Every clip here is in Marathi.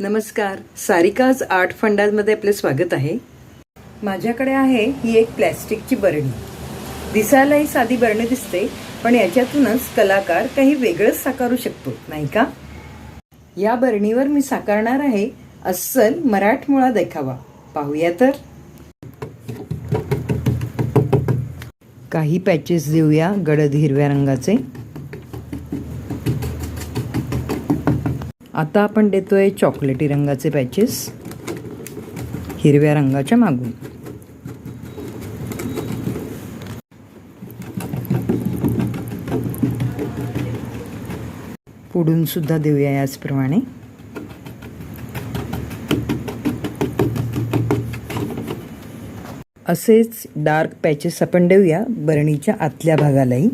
नमस्कार. सारिकाज आर्ट फंडामध्ये आपले स्वागत आहे. माझ्याकडे आहे ही एक प्लॅस्टिकची बरणी. दिसायला ही साधी बरणी दिसते पण याच्यातूनच कलाकार काही वेगळंच साकारू शकतो नाही का? या बरणीवर मी साकारणार आहे अस्सल मराठमोळा देखावा. पाहूया तर. काही पॅचेस देऊया गडद हिरव्या रंगाचे. आता आपण देतो आहे चॉकलेटी रंगाचे पॅचेस हिरव्या रंगाच्या मागून. पुढून सुद्धा देऊया याचप्रमाणे. असेच डार्क पॅचेस आपण देऊया बरणीच्या आतल्या भागालाही.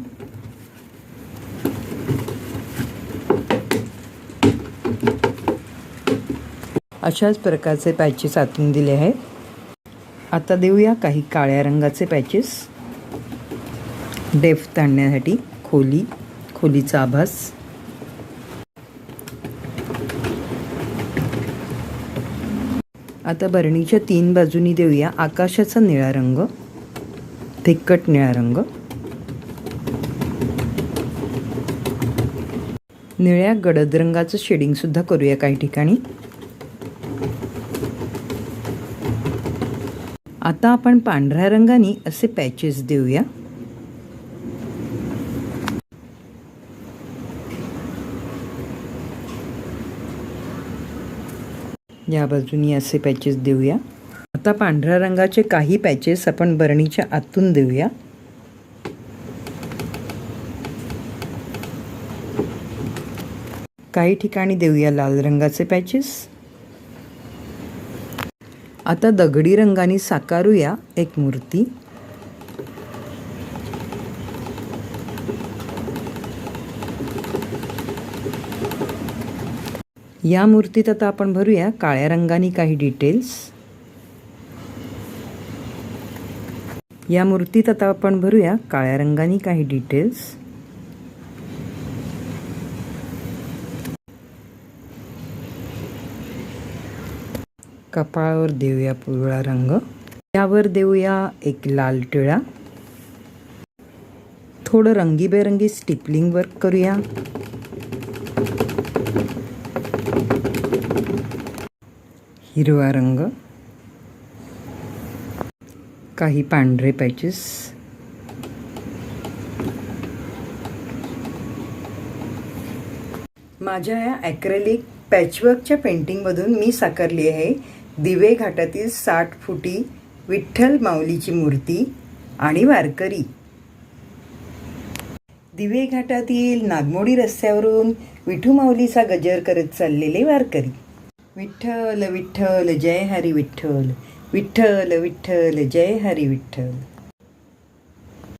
अशाच प्रकारचे पॅचेस आतून दिले आहेत. आता देऊया काही काळ्या रंगाचे पॅचेस. डेफ्थ आणण्यासाठी खोली खोलीचा आभास. आता बरणीच्या तीन बाजूनी देऊया आकाशाचा निळा रंग फिक्कट निळा रंग. निळ्या गडद रंगाचं शेडिंग सुद्धा करूया काही ठिकाणी. आता आपण पांढऱ्या रंगाने असे पॅचेस देऊया. या बाजूनी असे पॅचेस देऊया. आता पांढऱ्या रंगाचे काही पॅचेस आपण बरणीच्या आतून देऊया. काही ठिकाणी देऊया लाल रंगाचे पॅचेस आता दगडी रंगाने साकारूया एक मूर्ती. या मूर्तीत आता आपण भरूया काळ्या रंगाने काही डिटेल्स या मूर्तीत आता आपण भरूया काळ्या रंगाने काही डिटेल्स कपाळावर देऊया पिवळा रंग. त्यावर देऊया एक लाल टिळा. थोडं रंगीबेरंगी स्टिपलिंग वर्क करूया. हिरवा रंग. काही पांढरे पॅचेस. माझ्या या ॲक्रेलिक पॅचवर्कच्या पेंटिंगमधून मी साकारली आहे. दिवे घाटातील साठ फुटी विठ्ठल माऊलीची मूर्ती आणि वारकरी. दिवे घाटातील नागमोडी रस्त्यावरून विठू माऊलीचा गजर करत चाललेले वारकरी. विठ्ठल विठ्ठल जय हरी विठ्ठल. विठ्ठल विठ्ठल जय हरी विठ्ठल.